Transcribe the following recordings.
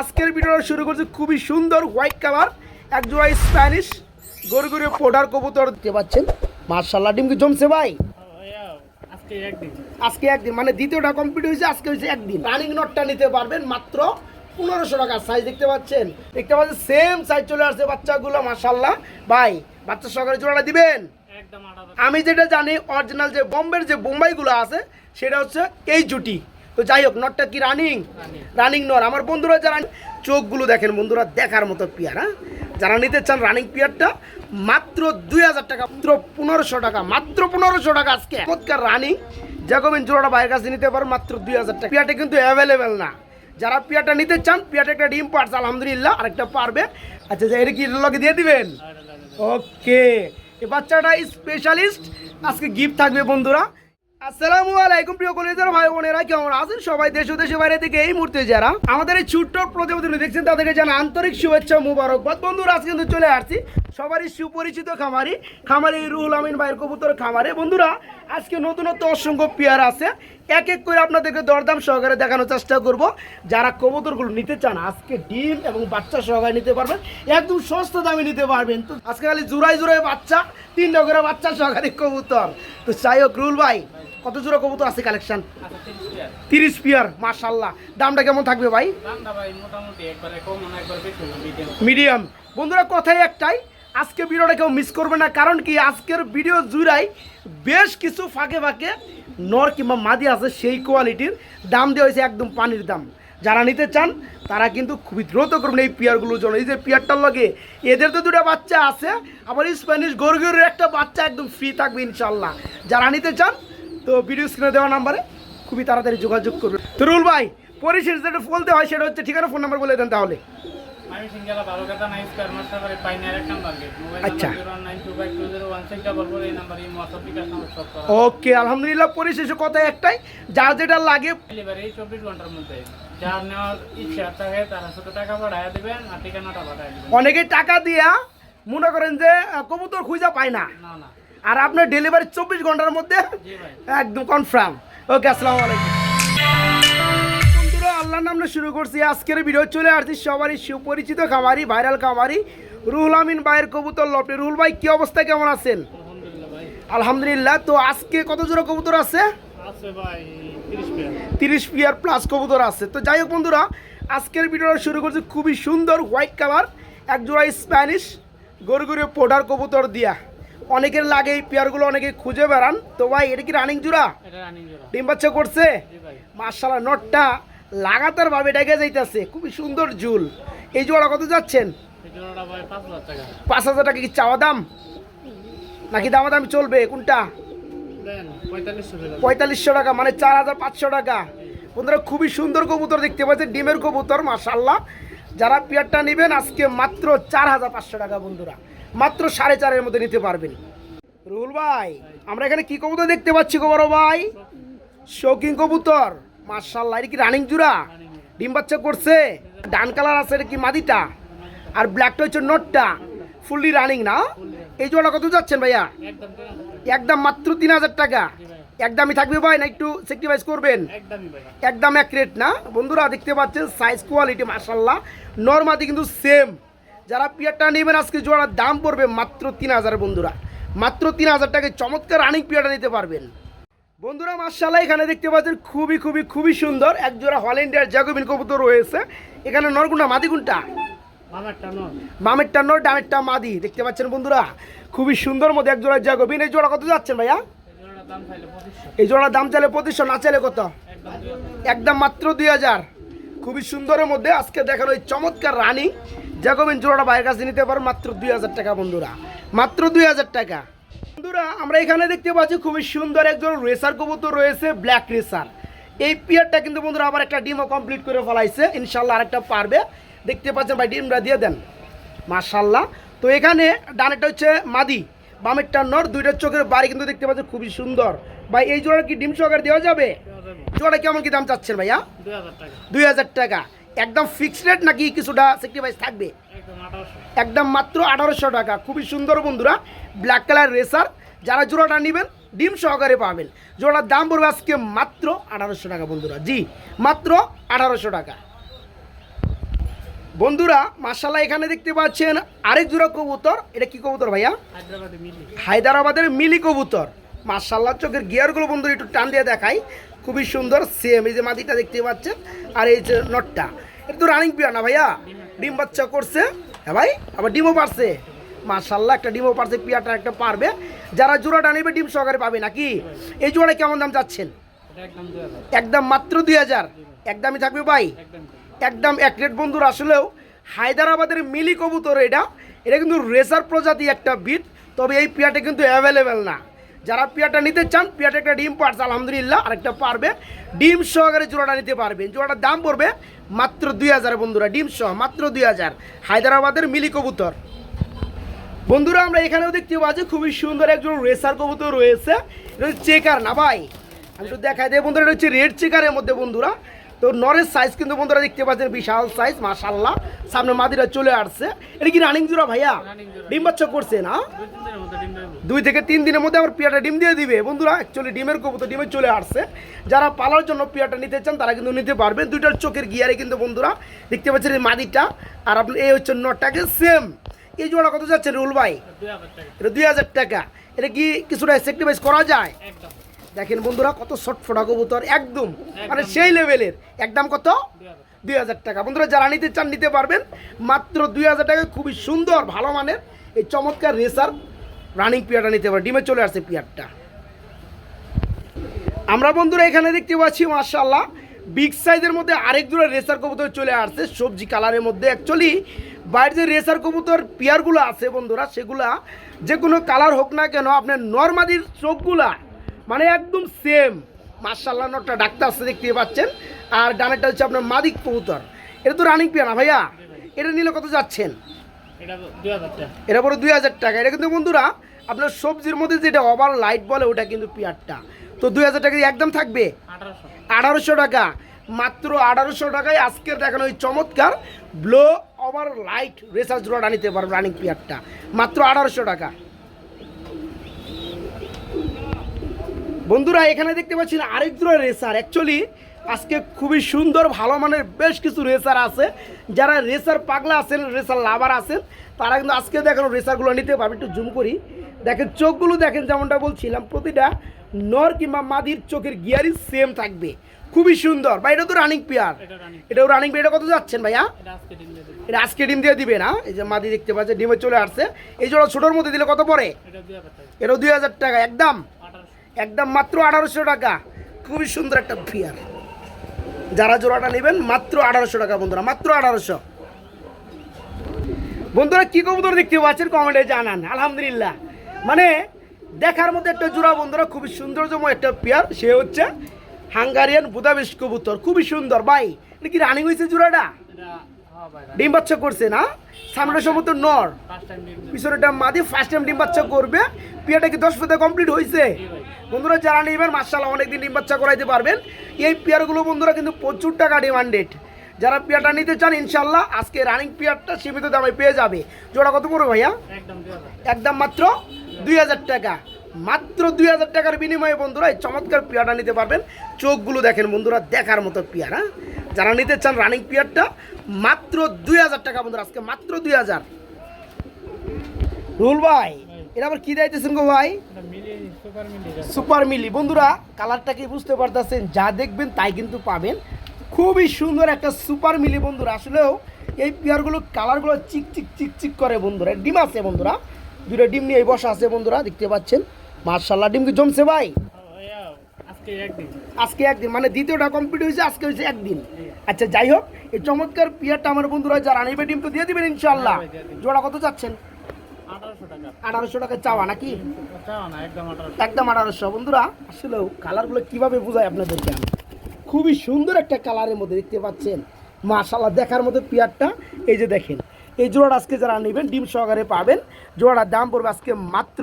আজকের ভিডিওটা শুরু করছি খুবই সুন্দর হোয়াইট কালার এক জোড়া স্প্যানিশ গরু গরু পোডার কবুতর। দেখতে পাচ্ছেন? মার্শাল্লাহ ডিম কি জমছে ভাই? আজকে একদিন মানে দ্বিতীয়টা কমপ্লিট হয়েছে আজকে হয়েছে একদিন। রানিং নটটা নিতে পারবেন মাত্র পনেরোশো টাকা সাইজ দেখতে পাচ্ছেন? দেখতে পাচ্ছেন সেম সাইজ চলে আসছে বাচ্চাগুলো মার্শাল্লাহ ভাই বাচ্চা সহকারে জোড়াটা দিবেন? আমি যেটা জানি অরিজিনাল যে বোম্বের যে বোম্বাইগুলো আছে সেটা হচ্ছে এই জুটি। তো যাই হোক নটটা কি রানিং রানিং নর। আমার বন্ধুরা যারা চোখগুলো দেখেন বন্ধুরা দেখার মতো পিয়ার হ্যাঁ? যারা নিতে চান রানিং পিয়ারটা মাত্র দুই হাজার টাকা মাত্র পনেরোশো টাকা মাত্র পনেরোশো টাকা আজকে। চমৎকার রানিং জ্যাকোবিন জোড়াটা বাইরের কাছে নিতে পারেন মাত্র দুই হাজার টাকা। পিয়ারটা কিন্তু অ্যাভেলেবেল না। যারা পিয়ারটা নিতে চান পিয়ারটা একটা ডিম পারছে আলহামদুলিল্লাহ। আরেকটা পারবে। আচ্ছা এটা কি লগে দিয়ে দিবেন? ওকে এই বাচ্চাটা স্পেশালিস্ট আজকে গিফট থাকবে বন্ধুরা। আসসালামু আলাইকুম, প্রিয় কলেজের ভাই বোনেরা, কেমন আছেন সবাই? দেশ ও দেশের বাইরে থেকে এই মুহূর্তে যারা আমাদের এই ছোট্ট প্রতিবেদন দেখছেন, তাদেরকে জানা আন্তরিক শুভেচ্ছা মুবারকবাদ বন্ধুরা, আজকে কিন্তু চলে আসছি সবারই সুপরিচিত খামারি খামারি রুহুল আমিন ভাইয়ের কবুতর খামারে। বন্ধুরা, আজকে নতুনত্ব অসংখ্য পেয়ার আছে। এক এক করে আপনাদেরকে দরদাম সহকারে দেখানোর চেষ্টা করব। যারা কবুতরগুলো নিতে চান, আজকে ডিম এবং বাচ্চা সহকারে নিতে পারবেন। একদম সস্তা দামে নিতে পারবেন। তো আজকে খালি জোড়াই জোড়াই বাচ্চা তিনটা করে বাচ্চা সহকারে কবুতর। তো যাই হোক রুল ভাই কত জোড়া কবুতর আছে কালেকশন আচ্ছা তিরিশ পিয়ার। মার্শাল্লাহ দামটা কেমন থাকবে ভাই? মিডিয়াম মিডিয়াম বন্ধুরা কথাই একটাই আজকে ভিডিওটা কেউ মিস করবে না কারণ কি আজকের ভিডিও জুড়াই বেশ কিছু ফাঁকে ফাঁকে নর কিংবা মাদি আছে সেই কোয়ালিটির দাম দেওয়া হয়েছে একদম পানির দাম। যারা নিতে চান তারা কিন্তু খুবই দ্রুত করবেন এই পিয়ারগুলোর জন্য। এই যে পিয়ারটার লগে এদের তো দুটো বাচ্চা আছে আবার স্প্যানিশ গরগরের একটা বাচ্চা একদম ফ্রি থাকবে ইনশাল্লাহ। যারা নিতে চান তো ভিডিও স্ক্রিনে দেওয়া নাম্বারে খুবই তাড়াতাড়ি যোগাযোগ করবে। তো রুল ভাই পরিশেষ যেটা বলতে হয় সেটা হচ্ছে ঠিকানা ফোন নাম্বার বলে দেন তাহলে। মোবাইল আচ্ছা। ওকে আলহামদুলিল্লাহ পরিশেষে কথা একটাই যার যেটা লাগে অনেকে টাকা দিয়া মনে করেন যে কবুতর খুঁজা পায় না। না না। আর আপনার ডেলিভারি চব্বিশ ঘণ্টার মধ্যে একদম কনফার্ম ওকে আসসালামু আলাইকুম। আল্লাহর নামে শুরু করছি আজকের ভিডিও চলে আসছি সবারই সুপরিচিত খামারি ভাইরাল খামারি রুহুল আমিন ভাইয়ের কবুতর লপটে রুহুল ভাই কি অবস্থা কেমন আছেন? আলহামদুলিল্লাহ তো আজকে কত জোড়া কবুতর আছে? তিরিশ পিয়ার। প্লাস কবুতর আছে। তো যাই হোক বন্ধুরা আজকের ভিডিওটা শুরু করছি খুবই সুন্দর হোয়াইট কালার এক জোড়া স্প্যানিশ গরু গরু পোডার কবুতর দিয়া। অনেকের লাগে এই পেয়ারগুলো অনেকে খুঁজে বেড়ান। তো ভাই এটা কি রানিং জোড়া? ডিম বাচ্চা করছে? মার্শাল্লাহ নটটা লাগাতার ভাবে ডেকে যাইতেছে। খুবই সুন্দর ঝুল। এই জোড়া কত যাচ্ছেন? পাঁচ হাজার টাকা। কি চাওয়া দাম? নাকি দামা দাম চলবে? কোনটা? পঁয়তাল্লিশশো টাকা মানে চার হাজার পাঁচশো টাকা। বন্ধুরা খুবই সুন্দর কবুতর দেখতে পাচ্ছেন ডিমের কবুতর মাশাল্লাহ যারা পেয়ারটা নেবেন আজকে মাত্র চার হাজার পাঁচশো টাকা বন্ধুরা। মাত্র সাড়ে চারের মধ্যে নিতে পারবেন। রুল ভাই আমরা এখানে কি কবুতর দেখতে পাচ্ছি গো বড় ভাই? শৌকিং কবুতর। মাশাল্লাহ এটা কি রানিং জুড়া? ডিম বাচ্চা করছে। ডান কালার আছে এটা কি মাদিটা? আর ব্ল্যাকটা হচ্ছে নটটা ফুললি রানিং না? এই জোড়া কত যাচ্ছেন ভাইয়া? একদম মাত্র তিন হাজার টাকা। একদমই থাকবে ভাই না একটু সেক্রিফাইস করবেন? একদম এক রেট না? বন্ধুরা দেখতে পাচ্ছেন সাইজ কোয়ালিটি মার্শাল্লাহ নর্মাদি কিন্তু সেম যারা পিয়ারটা নেবেন আজকে জোড়ার দাম পড়বে মাত্র তিন হাজার বন্ধুরা। মাত্র তিন হাজার টাকায় চমৎকার রানিং পিয়ারটা নিতে পারবেন। বন্ধুরা মার্শাল্লাহ এখানে দেখতে পাচ্ছেন খুবই খুবই খুবই সুন্দর এক জোড়া হল ইন্ডিয়ার জ্যাকোবিন কবুতর রয়েছে। এখানে নরগুন্ডা মাদিগুনটা আমারটা নয় নর। ডামেরটা মাদি। দেখতে পাচ্ছেন বন্ধুরা খুবই সুন্দর মধ্যে এক জোড়া জ্যাকোবিন। এই জোড়া কত যাচ্ছেন ভাইয়া? এই জোড়াটার দাম চাইলে পঁচিশশো। এই জোড়ার দাম চাইলে পঁচিশশো না চাইলে কত? একদম। একদম মাত্র দুই হাজার। খুবই সুন্দরের মধ্যে আজকে দেখানো এই চমৎকার রানিং জ্যাকোবিন জোড়াটা বাইরের কাছে নিতে পারো মাত্র দুই হাজার টাকা বন্ধুরা। মাত্র দুই হাজার টাকা। বন্ধুরা আমরা এখানে দেখতে পাচ্ছি খুবই সুন্দর একজন রেসার কবুতর রয়েছে ব্ল্যাক রেসার। এই পিয়ারটা কিন্তু বন্ধুরা আবার একটা ডিমও কমপ্লিট করে ফেলাইছে। ইনশাল্লাহ আরেকটা পারবে। দেখতে পাচ্ছেন ভাই ডিমটা দিয়ে দেন। মার্শাল্লাহ তো এখানে ডানেরটা হচ্ছে মাদি বামেরটা নর দুইটার চোখের বাড়ি কিন্তু দেখতে পাচ্ছেন খুবই সুন্দর। ভাই এই জোড়া কি ডিম সহকারে দেওয়া যাবে? জোড়া কেমন কি দাম চাচ্ছেন ভাইয়া? দুই হাজার টাকা। দুই হাজার টাকা। একদম ফিক্সড রেট নাকি কিছুটা সেক্রিফাইস থাকবে? একদম মাত্র আঠারোশো টাকা। খুবই সুন্দর বন্ধুরা ব্ল্যাক কালার রেসার যারা জোড়াটা নেবেন ডিম সহকারে পাবেন। জোড়ার দাম পড়বে আজকে মাত্র আঠারোশো টাকা বন্ধুরা। জি মাত্র আঠারোশো টাকা। বন্ধুরা মার্শাল্লাহ এখানে দেখতে পাচ্ছেন আরেক জোড়া কবুতর। এটা কি কবুতর ভাইয়া? হায়দ্রাবাদের মিলি। কবুতর। মার্শাল্লাহ চোখের গিয়ারগুলো বন্ধুরা একটু টান দিয়ে দেখাই। খুবই সুন্দর সেম এই যে মাদিটা দেখতে পাচ্ছেন, আর এই যে নটটা এটা তো রানিং পিয়া না ভাইয়া? ডিম বাচ্চা করছে। হ্যাঁ ভাই, আবার ডিমও পারছে। মার্শাল্লাহ একটা ডিমও পারছে পিয়াটা একটা পারবে। যারা জোড়াটা নেবে, ডিম সহকারে পাবে নাকি? এই জোড়াটা কেমন দাম যাচ্ছেন একদম মাত্র দুই হাজার। একদমই থাকবে ভাই? একদম এক রেট বন্ধুর আসলেও হায়দ্রাবাদের মিলি কবুতর এটা। এটা কিন্তু রেসার প্রজাতি একটা বিট তবে এই পিয়াটা কিন্তু অ্যাভেলেবেল না। যারা পিয়াটা নিতে চান, পিয়াটা একটা ডিম পারছে, আলহামদুলিল্লাহ। আরেকটা পারবে। ডিম সহকারে জোড়াটা নিতে পারবেন। জোড়াটার দাম পড়বে মাত্র দুই হাজার বন্ধুরা, ডিম সহ মাত্র দুই হাজার। হায়দ্রাবাদের মিলি কবুতর। বন্ধুরা, আমরা এখানেও দেখতে পাচ্ছি, খুবই সুন্দর একজন রেসার কবুতর রয়েছে। চেকার না ভাই? আমি তো দেখাই দেয় বন্ধুরা, এটা হচ্ছে রেড চেকারের মধ্যে বন্ধুরা। তো নরের সাইজ কিন্তু বন্ধুরা দেখতে পাচ্ছেন বিশাল সাইজ মাশাল্লাহ সামনে মাদিরা চলে আসছে। এটা কি রানিং জোড়া ভাইয়া? ডিম বাচ্চা করছে না? দুই থেকে তিন দিনের মধ্যে আবার পিয়াটা ডিম দিয়ে দিবে। বন্ধুরা অ্যাকচুয়ালি ডিমের কবুতর ডিমে চলে আসছে। যারা পালার জন্য পিয়াটা নিতে চান তারা কিন্তু নিতে পারবেন। দুইটার চোখের গিয়ারে কিন্তু বন্ধুরা দেখতে পাচ্ছেন এই মাদিটা। আর আপনি এই হচ্ছে নটাকে সেম এই জোড়া কত যাচ্ছে রুল ভাই? এটা দুই হাজার টাকা। এটা কি কিছুটা স্যাক্রিফাইস করা যায়? দেখেন বন্ধুরা, কত শর্ট ফোটা কবুতর, একদম মানে সেই লেভেলের। একদম কত? দুই হাজার টাকা। বন্ধুরা, যারা নিতে চান, নিতে পারবেন। মাত্র দুই হাজার টাকা খুবই সুন্দর, ভালো মানের এই চমৎকার রেসার রানিং পিয়ারটা নিতে পারে। ডিমে চলে আসছে পিয়ারটা আমরা বন্ধুরা এখানে দেখতে পাচ্ছি মার্শাল্লাহ বিগ সাইজের মধ্যে আরেক জোড়া রেসার কবুতর চলে আসছে, সবজি কালারের মধ্যে। অ্যাকচুয়ালি বাইরের যে রেসার কবুতর পিয়ারগুলো আছে বন্ধুরা, সেগুলা যে কোনো কালার হোক না কেন, আপনার নর্মাদির চোখগুলা মানে একদম সেম মার্শাল্লাহ নটটা ডাক্তার আসছে দেখতে পাচ্ছেন। আর ডানেরটা হচ্ছে আপনার মাদিক কবুতর। এটা তো রানিং পিয়া না ভাইয়া? এটা নিলে কত যাচ্ছেন? এটা পরে দুই হাজার টাকা। এটা কিন্তু বন্ধুরা আপনার সবজির মধ্যে যেটা ওভার লাইট বলে ওটা কিন্তু পিয়ারটা। তো দুই হাজার টাকা একদম থাকবে? আঠারোশো। আঠারোশো টাকা। মাত্র আঠারোশো টাকায় আজকের দেখানো ওই চমৎকার blow over light research road আনিতে পারব রানিং পিয়ারটা মাত্র আঠারোশো টাকা। বন্ধুরা এখানে দেখতে পাচ্ছেন আরেক জোড়া রেসার অ্যাকচুয়ালি আজকে খুবই সুন্দর ভালো মানের বেশ কিছু রেসার আছে। যারা রেসার পাগলা আছেন রেসার লাভার আছেন তারা কিন্তু আজকে দেখেন রেসারগুলো নিতে পারবে। একটু জুম করি। দেখেন চোখগুলো দেখেন যেমনটা বলছিলাম প্রতিটা নর কিংবা মাদির চোখের গিয়ারই সেম থাকবে। খুবই সুন্দর। বা এটা তো রানিং পেয়ার এটা রানিং এটাও রানিং পেয়ার এটা কত যাচ্ছেন ভাইয়া? এটা আজকে ডিম দিয়ে দেবো না এই যে মাদি দেখতে পাচ্ছে ডিমে চলে আসছে। এই জোড়া ছোটোর মধ্যে দিলে কত পড়ে? এটা দুই হাজার টাকা। এটাও দুই হাজার টাকা একদম। একদম মাত্র আঠারোশো টাকা। খুবই সুন্দর একটা ফিয়ার যারা জোড়াটা নেবেন, মাত্র আঠারোশো টাকা বন্ধুরা, মাত্র আঠারোশো। বন্ধুরা, কি কবুতর দেখতে পাচ্ছেন? কমেন্টে জানান। আলহামদুলিল্লাহ। মানে দেখার মধ্যে একটা জোড়া বন্ধুরা, খুবই সৌন্দর্যময় একটা পেয়ার সে হচ্ছে হাঙ্গারিয়ান বুদাবেশ কবুতর। খুবই সুন্দর। ভাই, এটা কি রানিং হয়েছে জোড়াটা? ডিম বাচ্চা করছে না? সামনে সমস্ত নর। পিছনেটা মাদি ফার্স্ট টাইম ডিম বাচ্চা করবে। পিয়াটা কি দশ ফেতে কমপ্লিট হয়েছে বন্ধুরা যারা নেবেন মার্শাল্লাহ অনেকদিন ডিম বাচ্চা করাইতে পারবেন। এই পেয়ারগুলো বন্ধুরা কিন্তু প্রচুর টাকা ডিমান্ডেড যারা পেয়ারটা নিতে চান ইনশাল্লাহ আজকে রানিং পেয়ারটা সীমিত দামে পেয়ে যাবে। জোড়া কত পড়বে ভাইয়া? একদম একদম মাত্র দুই হাজার টাকা। মাত্র দুই হাজার টাকার বিনিময়ে বন্ধুরা এই চমৎকার পেয়ারটা নিতে পারবেন। চোখগুলো দেখেন বন্ধুরা দেখার মতো পেয়ার। হ্যাঁ যারা নিতে চান রানিং পেয়ারটা মাত্র দুই হাজার টাকা বন্ধুরা আজকে মাত্র দুই হাজার। রুল ভাই এটা আবার কি দিতেছেন গো ভাই? সুপার মিলি বন্ধুরা কালারটা কি বুঝতে পারতেছেন? যা দেখবেন তাই কিন্তু পাবেন। খুবই সুন্দর একটা সুপার মিলি বন্ধুরা। আসলেও এই পেয়ারগুলো কালারগুলো চিক চিক চিক চিক করে বন্ধুরা। ডিম আছে বন্ধুরা। দুটো ডিম নিয়ে বসা আছে বন্ধুরা দেখতে পাচ্ছেন। মার্শাল্লাহ ডিম কি জমছে ভাই? আজকে একদিন। মানে দ্বিতীয়টা কমপ্লিট হয়েছে আজকে হয়েছে একদিন। আচ্ছা যাই হোক এই চমৎকার পেয়ারটা আমার বন্ধুরা যারা নেবে ডিম তো দিয়ে দিবেন ইনশাল্লাহ হ্যাঁ। জোড়া কত চাচ্ছেন? আঠারোশো টাকা। চাওয়া নাকি? একদম আঠারোশো। বন্ধুরা আসলেও কালারগুলো কীভাবে বোঝায় আপনাদেরকে আমি? খুবই সুন্দর একটা কালারের মধ্যে দেখতে পাচ্ছেন। মাশাল্লাহ দেখার মতো পেয়ারটা। এই যে দেখেন এই জোড়াটা আজকে যারা নেবেন ডিম সহকারে পাবেন। জোড়াটার দাম পড়বে আজকে মাত্র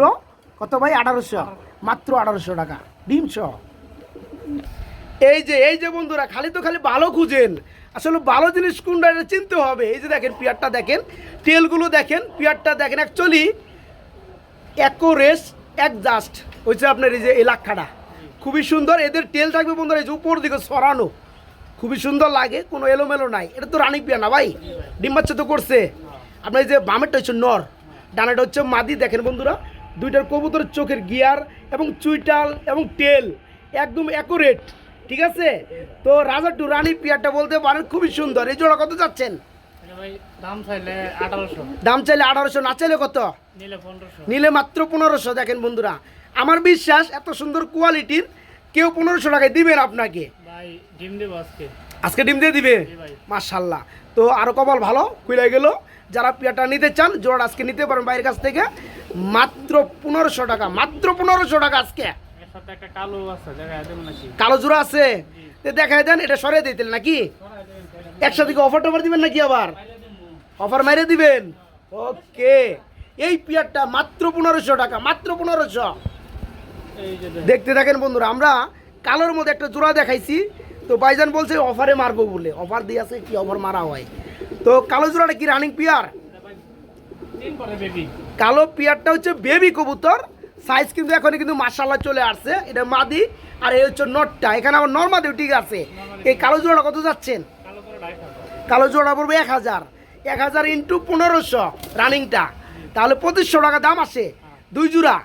কত ভাই? আঠারোশো। মাত্র আঠারোশো টাকা। ডিম সহ। এই যে এই যে বন্ধুরা, খালি তো খালি ভালো খুঁজেন। আসলে ভালো জিনিস কোনটা চিনতে হবে। এই যে দেখেন, পিয়ারটা দেখেন, তেলগুলো দেখেন, পিয়ারটা দেখেন। অ্যাকচুয়ালি অ্যাকোরেস জাস্ট। হচ্ছে আপনার এই যে এলাকাটা খুবই সুন্দর। এদের তেল থাকবে বন্ধুরা, এই যে উপর দিকে সরানো। খুবই সুন্দর লাগে, কোনো এলোমেলো নাই। এটা তো রানিক পিয়া না ভাই? ডিম তো করছে। আপনার এই যে বামেরটা হচ্ছে নর। ডানাটা হচ্ছে মাদি, দেখেন বন্ধুরা। দুইটার কবুতরের চোখের গিয়ার এবং চুইটাল এবং টেল একদম অ্যাকুরেট ঠিক আছে? তো রাজা টু রানী পিয়ারটা বলতে পারেন খুবই সুন্দর। এই জোড়া কত যাচ্ছেন দাম চাইলে আঠারোশো। দাম চাইলে আঠারোশো না চাইলে কত? নিলে মাত্র পনেরোশো দেখেন বন্ধুরা। আমার বিশ্বাস এত সুন্দর কোয়ালিটির কেউ পনেরোশো টাকায় দিবেন আপনাকে। আজকে। ডিম দিয়ে দিবে? মার্শাল্লাহ তো আরও কপাল ভালো খুলে গেল। যারা পিয়াটা নিতে চান জোড়া আজকে নিতে পারেন বাইরের কাছ থেকে মাত্র পনেরোশো টাকা মাত্র পনেরোশো টাকা আজকে। কালো জোড়া আছে? দেখাই দেন এটা সরিয়ে দিতেন নাকি? একসাথে অফার টফার দিবেন নাকি আবার? অফার মেরে দিবেন? ওকে এই পিয়ারটা মাত্র পনেরোশো টাকা মাত্র পনেরোশো। দেখতে থাকেন বন্ধুরা আমরা কালোর মধ্যে একটা জোড়া দেখাইছি তো ভাইজান বলছে, অফারে মারবো বলে। অফার দিয়ে আছে, কি অফার মারা হয়। তো কালো জোড়াটা কি রানিং পিয়ার কালো পিয়ারটা হচ্ছে বেবি কবুতর। সাইজ কিন্তু এখন কিন্তু মার্শাল্লাহ চলে আসছে। এটা মাদি, আর এই হচ্ছে নটটা। এখানে আবার নর্মাদিও ঠিক আছে। এই কালো জোড়াটা কত যাচ্ছেন? কালো জোড়া পড়বে এক হাজার। এক হাজার ইন্টু পনেরোশো রানিংটা তাহলে পঁচিশশো টাকা দাম আসে। দুই জোড়া।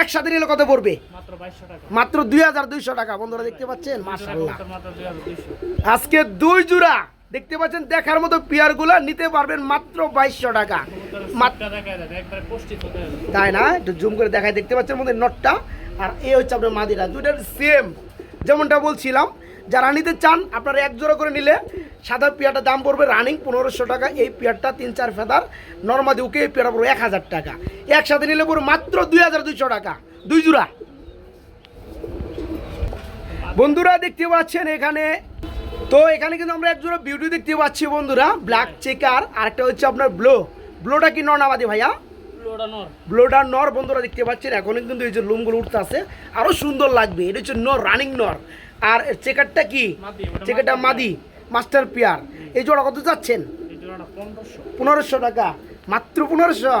একসাথে নিলে কত পড়বে? মাত্র দুই হাজার দুইশো টাকা। বন্ধুরা দেখতে পাচ্ছেন? দুইশো। আজকে দুই জোড়া। দেখতে পাচ্ছেন? দেখার মতো পিয়ারগুলো নিতে পারবেন মাত্র বাইশশো টাকা। তাই না? একটু জুম করে দেখায় দেখতে পাচ্ছেন মধ্যে নটটা আর এ হচ্ছে আপনার মাদিরা দুইটার সেম যেমনটা বলছিলাম যারা নিতে চান আপনারা এক জোড়া করে নিলে সাদা পেয়ারটার দাম পড়বে রানিং পনেরোশো টাকা। এই পেয়ারটা তিন চার ফেদার নর্মাদি ওকে এই পেয়ারটা পড়বে এক হাজার টাকা। একসাথে নিলে পড়বে মাত্র দুই হাজার দুইশো টাকা। দুই জোড়া। বন্ধুরা দেখতে পাচ্ছেন এখানে তো এখানে কিন্তু আমরা একজোড়া বিউটি দেখতে পাচ্ছি বন্ধুরা ব্ল্যাক চেকার আর একটা হচ্ছে আপনার ব্লো ব্লোটা কি নর্নামাদি ভাইয়া? ব্লোডার নর। বন্ধুরা দেখতে পাচ্ছেন এখনই কিন্তু এই যে লুমগুলো উঠতে আছে আরও সুন্দর লাগবে এটা হচ্ছে নর রানিং নর। আর চেকারটা কি? চেকারটা মাদি। মাস্টার পিয়ার এই জোড়া কত যাচ্ছেন? পনেরোশো। টাকা মাত্র পনেরোশো।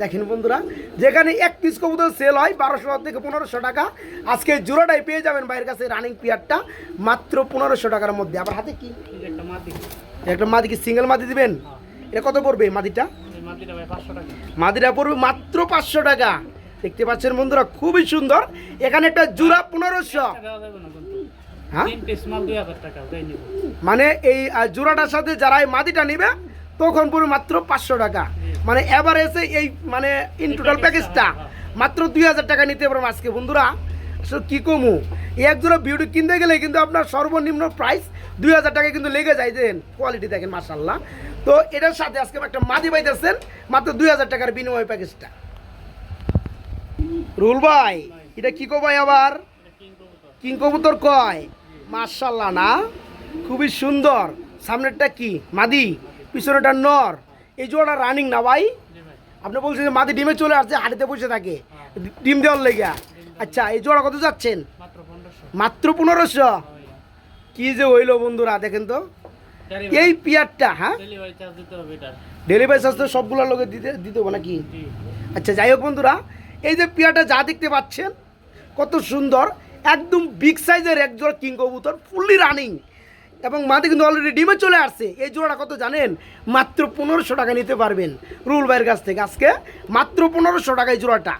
দেখেন বন্ধুরা যেখানে এক পিস কবুতর সেল হয় বারোশো থেকে পনেরোশো টাকা। আজকে জোড়াটাই পেয়ে যাবেন বাইরের কাছে রানিং পিয়ারটা মাত্র পনেরোশো টাকার মধ্যে। আবার হাতে কি? একটা মাদি। কি? সিঙ্গেল মাদি দিবেন? এটা কত পড়বে মাদিটা? মাদিটা পড়বে মাত্র পাঁচশো টাকা। দেখতে পাচ্ছেন বন্ধুরা খুবই সুন্দর। এখানে একটা জুড়া পনেরোশো। মানে এই জোড়াটার সাথে যারা এই মাদিটা নিবে তখন পড়বে মাত্র পাঁচশো টাকা। মানে এভারেজে এই মানে ইন টোটাল প্যাকেজটা মাত্র দুই হাজার টাকা নিতে পারব আজকে বন্ধুরা। আসলে কী কমু? এই এক জোড়া বিউটি কিনতে গেলে কিন্তু আপনার সর্বনিম্ন প্রাইস দুই হাজার টাকা কিন্তু লেগে যায় দেন কোয়ালিটি দেখেন মার্শাল্লাহ তো এটার সাথে আজকে একটা মাদি পাইতেছেন মাত্র দুই হাজার টাকার বিনিময় প্যাকেজটা রুল ভাই এটা কি কো ভাই আবার? কিং কবুতর কয়? মার্শাল্লাহ না? খুবই সুন্দর। সামনেরটা কি? মাদি? পিছনেটা নর। এই জোড়াটা রানিং না ভাই? আপনি বলছেন যে মাদি ডিমে চলে আসছে হাড়িতে বসে থাকে। ডিম দেওয়ার লেগা আচ্ছা এই জোড়া কত যাচ্ছেন? মাত্র পনেরোশো। কি যে হইল বন্ধুরা দেখেন তো। এই পিয়ারটা হ্যাঁ? ডেলিভারি চার্জ তো সবগুলোর লোকে দিতে দিতে হবে নাকি? আচ্ছা যাই হোক বন্ধুরা এই যে পিয়াটা যা দেখতে পাচ্ছেন কত সুন্দর। একদম বিগ সাইজের এক জোড়া কিং কবুতর ফুললি রানিং এবং মাঝে কিন্তু অলরেডি ডিমে চলে আসছে। এই জোড়াটা কত জানেন? মাত্র পনেরোশো টাকা নিতে পারবেন রুল ভাইয়ের কাছ থেকে আজকে। মাত্র পনেরোশো টাকা এই জোড়াটা।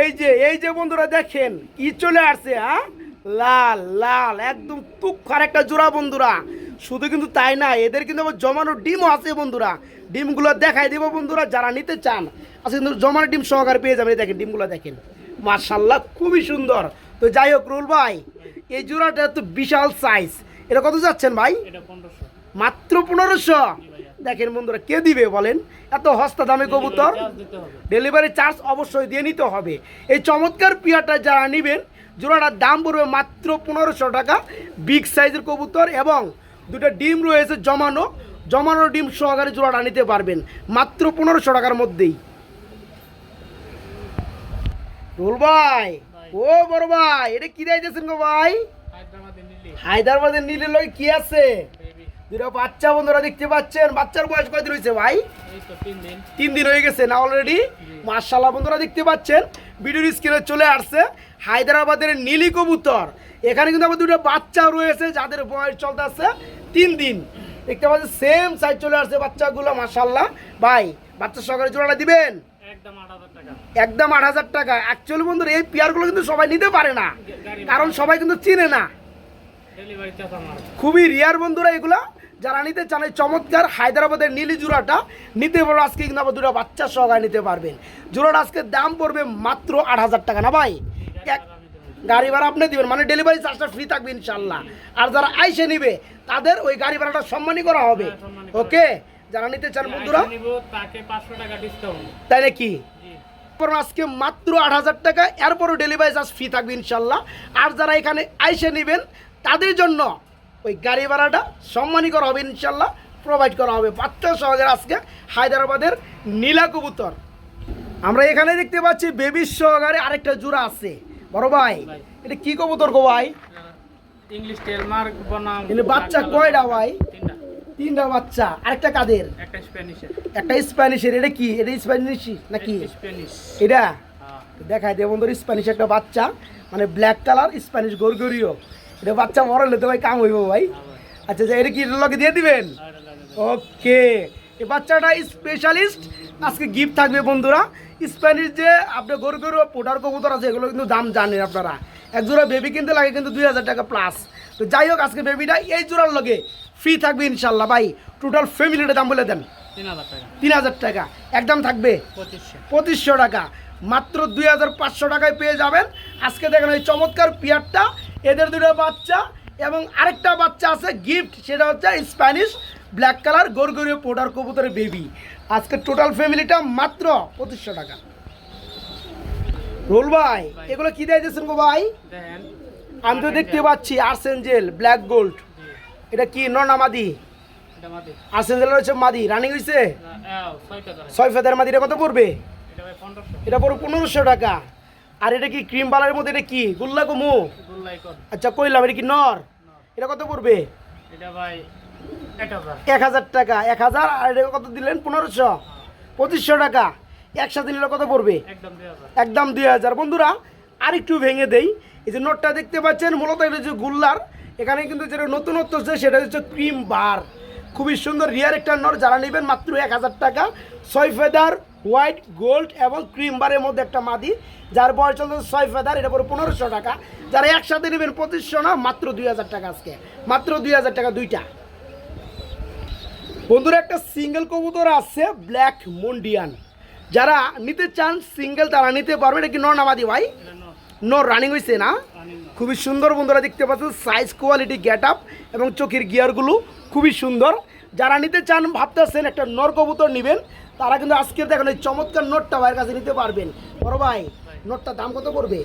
এই যে এই যে বন্ধুরা দেখেন, কি চলে আসছে হ্যাঁ? লাল লাল, একদম তুক্ষার একটা জোড়া বন্ধুরা। শুধু কিন্তু তাই না, এদের কিন্তু আবার জমানো ডিমও আছে বন্ধুরা। ডিমগুলো দেখাই দেবো বন্ধুরা, যারা নিতে চান। আচ্ছা কিন্তু জমানো ডিম সহকারে পেয়ে যাবেন। দেখেন, ডিমগুলো দেখেন। মার্শাল্লাহ খুবই সুন্দর। তো যাই হোক রুল ভাই এই জোড়াটা তো বিশাল সাইজ এটা কত যাচ্ছেন ভাই? মাত্র পনেরোশো? দেখেন বন্ধুরা কে দিবে বলেন? এত হস্তা দামে কবুতর। ডেলিভারি চার্জ অবশ্যই দিয়ে নিতে হবে। এই চমৎকার পিয়াটা যারা নেবেন জোড়াটার দাম পড়বে মাত্র পনেরোশো টাকা। বিগ সাইজের কবুতর এবং দুটো ডিম রয়েছে জমানো। জমানো ডিম সহকারে জোড়াটা নিতে পারবেন। মাত্র পনেরোশো টাকার মধ্যেই। রুল ভাই। ও বড় ভাই এটা কি দিয়েছেন গো ভাই? হায়দ্রাবাদের নীলের লগে কি আছে? দুটো বাচ্চা বন্ধুরা দেখতে পাচ্ছেন। বাচ্চার বয়স কয়দিন হয়েছে ভাই? তিন দিন। হয়ে গেছে না অলরেডি মার্শাল্লাহ বন্ধুরা দেখতে পাচ্ছেন। ভিডিওর স্ক্রিনে চলে আসছে হায়দ্রাবাদের নীলি কবুতর। এখানে কিন্তু আবার দুটো বাচ্চা রয়েছে যাদের বয়স চলতে আসছে তিন দিন। দেখতে পাচ্ছেন সেম সাইজ চলে আসছে বাচ্চাগুলো মাশাল্লাহ ভাই বাচ্চা সহকারে জোড়াটা দিবেন? একদম আট হাজার টাকা। অ্যাকচুয়ালি বন্ধুরা এই পেয়ারগুলো কিন্তু সবাই নিতে পারে না। কারণ সবাই কিন্তু চিনে না। খুবই রিয়ার বন্ধুরা এগুলো। যারা নিতে চান এই চমৎকার হায়দ্রাবাদের নীলি জোড়াটা নিতে পারো আজকে কিন্তু আবার দুটো বাচ্চা সহকারে নিতে পারবেন। জোড়াটা আজকে দাম পড়বে মাত্র আট হাজার টাকা না ভাই? এক গাড়ি ভাড়া আপনি দিবেন মানে ডেলিভারি চার্জটা ফ্রি থাকবে ইনশাল্লাহ আর যারা আইসে নিবে তাদের ওই গাড়ি ভাড়াটা সম্মানই করা হবে। হ্যাঁ, ওকে যারা নিতে চান বন্ধুরা? তাকে পাঁচশো টাকা ডিসকাউন্ট তাই নাকি জি। আজকে মাত্র আট হাজার টাকা এরপরও ডেলিভারি চার্জ ফ্রি থাকবে ইনশাল্লাহ। আর যারা এখানে আইসে নেবেন তাদের জন্য ওই গাড়ি ভাড়াটা সম্মানী করা হবে ইনশাল্লাহ প্রোভাইড করা হবে। বাচ্চা সহজের আজকে হায়দ্রাবাদের নীলা কবুতর। আমরা এখানে দেখতে পাচ্ছি বেবি সহকারে আরেকটা জোড়া আছে। বড় ভাই। এটা কি কবুতর গো ভাই? ইংলিশ টেল মার্ক বনাম বাচ্চা কয়টা ভাই? তিনটা বাচ্চা আরেকটা কাদের? একটা স্প্যানিশের একটা স্প্যানিশের এটা কি? এটা স্প্যানিশ নাকি? স্প্যানিশ এটা? হ্যাঁ। দেখায় দেয় বন্ধুর স্প্যানিশ একটা বাচ্চা মানে ব্ল্যাক কালার স্প্যানিশ গরগরিও এটা বাচ্চা বড় হলে তো ভাই কাম হইব ভাই। আচ্ছা আচ্ছা এটা কি লগে দিয়ে দিবেন? ওকে। এই বাচ্চাটা স্পেশালিস্ট আজকে গিফট থাকবে বন্ধুরা। স্প্যানিশ যে আপনার গরু গরু পোটার কবুতর আছে এগুলো কিন্তু দাম জানেন আপনারা। এক জোড়া বেবি কিনতে লাগে কিন্তু দুই হাজার টাকা প্লাস তো যাই হোক আজকে বেবিটা এই জোড়ার লগে ফ্রি থাকবে ইনশাল্লাহ। ভাই টোটাল ফ্যামিলিটা দাম বলে দেন। তিন হাজার টাকা। একদম থাকবে। পঁচিশশো। টাকা। মাত্র দুই হাজার পাঁচশো টাকায় পেয়ে যাবেন। আজকে দেখেন ওই চমৎকার পিয়ারটা। এদের দুটো বাচ্চা এবং আরেকটা বাচ্চা আছে গিফট সেটা হচ্ছে স্প্যানিশ ব্ল্যাক কালার গরগরীয় পোটার কবুতরের বেবি আজকে টোটাল ফ্যামিলিটা মাত্র পঁচিশশো টাকা। রোল ভাই এগুলো কি দিয়ে দিয়েছেন গো ভাই? আমি তো দেখতে পাচ্ছি আর্সেঞ্জেল ব্ল্যাক গোল্ড এটা কি? এটা মাদি। আর্সেঞ্জেল হচ্ছে মাদি। রানিং হয়েছে ছয় ফেদার মাদিটা কত পড়বে? এটা ভাই পনেরোশো। এটা টাকা। আর এটা কি ক্রিম বালার মধ্যে? এটা কি? গুল্লা কুমু? আচ্ছা কইলাম এটা কি নর? এটা কত পড়বে? এক হাজার। টাকা। এক হাজার আর এটা কত দিলেন? পনেরোশো। পঁচিশশো টাকা। একসাথে নিলে কত পড়বে? একদম দুই হাজার। বন্ধুরা আর একটু ভেঙে দেই। এই যে নোটটা দেখতে পাচ্ছেন মূলত এটা হচ্ছে গুল্লার এখানে কিন্তু যেটা নতুনত্ব হচ্ছে সেটা হচ্ছে ক্রিম বার খুবই সুন্দর রিয়ার একটা নর যারা নেবেন মাত্র এক হাজার টাকা। ছয় ফেদার হোয়াইট গোল্ড এবং ক্রিম বারের মধ্যে একটা মাদি। যার বয়স চলছে ছয় ফেদার এটা পরে পনেরোশো টাকা। যারা একসাথে নেবেন পঁচিশশো না মাত্র দুই হাজার টাকা আজকে। মাত্র দুই হাজার টাকা দুইটা। বন্ধুরা একটা সিঙ্গেল কবুতর আছে ব্ল্যাক মন্ডিয়ান যারা নিতে চান সিঙ্গেল তারা নিতে পারবে। এটা কি নর নামাদি ভাই? নো নর। রানিং হয়েছে না। খুবই সুন্দর বন্ধুরা দেখতে পাচ্ছেন সাইজ কোয়ালিটি গেট আপ এবং চোখের গিয়ারগুলো খুবই সুন্দর। যারা নিতে চান, ভাবতেছেন একটা নর কবুতর নেবেন, তারা কিন্তু আজকে দেখেন এই চমৎকার নোটটা ভাইয়ের কাছে নিতে পারবেন। বড় ভাই নোটটার দাম কত পড়বে?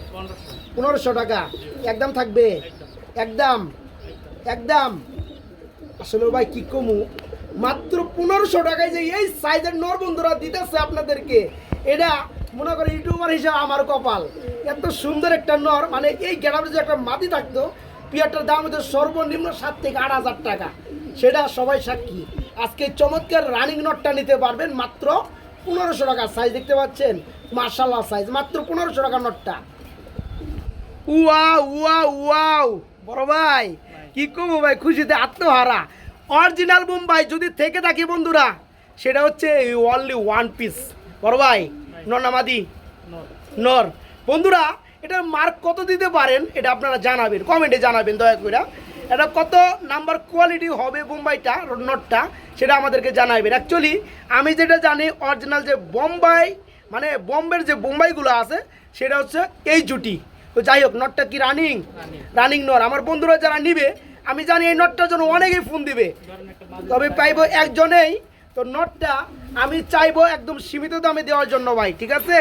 পনেরোশো টাকা। একদম থাকবে। একদম। একদম। আসলে ভাই, কি কমু? মাত্র পনেরোশো টাকায় যে এই সাইজের নর বন্ধুরা দিতেছে আপনাদেরকে, এটা মনে করে ইউটিউবার হিসাবে আমার কপাল। এত সুন্দর একটা নর মানে এই গ্যালারি যে একটা মাটি থাকতো, পিয়ারটার দাম হতো সর্বনিম্ন সাত থেকে আট হাজার টাকা। সেটা সবাই সাক্ষী। আজকে চমৎকার রানিং নটটা নিতে পারবেন মাত্র পনেরোশো টাকা সাইজ দেখতে পাচ্ছেন? মার্শাল্লাহ সাইজ মাত্র পনেরোশো টাকা নটটা। Wow wow wow. বড় ভাই, কি কমো ভাই, খুশিতে আত্মহারা। অরিজিনাল মুম্বাই যদি থেকে থাকি বন্ধুরা, সেটা হচ্ছে অনলি ওয়ান পিস বড় ভাই ননামাদি নো নর। বন্ধুরা এটা মার্ক কত দিতে পারেন এটা আপনারা জানাবেন কমেন্টে জানাবেন দয়া করে এটা কত নাম্বার কোয়ালিটি হবে বোম্বাইটা নটটা সেটা আমাদেরকে জানাবেন। অ্যাকচুয়ালি আমি যেটা জানি অরিজিনাল যে বোম্বাই মানে বোম্বের যে বোম্বাইগুলো আছে সেটা হচ্ছে এই জুটি। তো যাই হোক নটটা কি রানিং রানিং নর। আমার বন্ধুরা যারা নিবে আমি জানি এই নটটার জন্য অনেকেই ফোন দিবে। তবে পাইবো একজনেই তো নোটটা আমি চাইব একদম সীমিত দামে দেওয়ার জন্য ভাই ঠিক আছে?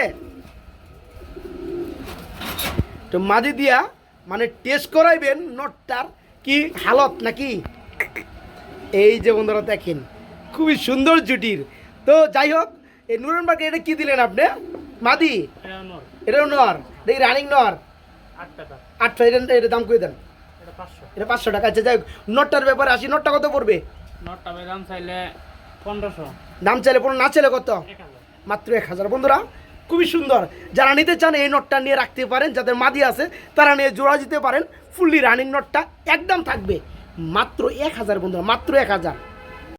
তো মাদি দিয়া মানে টেস্ট করাইবেন নোটটার কি হালত নাকি? এই যে বন্ধুরা দেখেন খুবই সুন্দর জুটির। তো যাই হোক এই নুরেনবার্গে এটা কি দিলেন আপনি? মাদি? এটা এটাও নর দেখি রানিং নর আট টাকা। আটশো এটা এটা দাম করে দেন? এটা পাঁচশো। টাকা। আচ্ছা যাই হোক নোটটার ব্যাপারে আসি। নোটটা কত পড়বে? নটটা দাম চাইলে দাম চাইলে কোনো না চাইলে কত? মাত্র এক হাজার। বন্ধুরা খুবই সুন্দর। যারা নিতে চান এই নটটা নিয়ে রাখতে পারেন যাদের মাদি আছে তারা নিয়ে জোড়া দিতে পারেন। ফুললি রানিং নটটা একদম থাকবে। মাত্র এক হাজার বন্ধুরা মাত্র এক হাজার।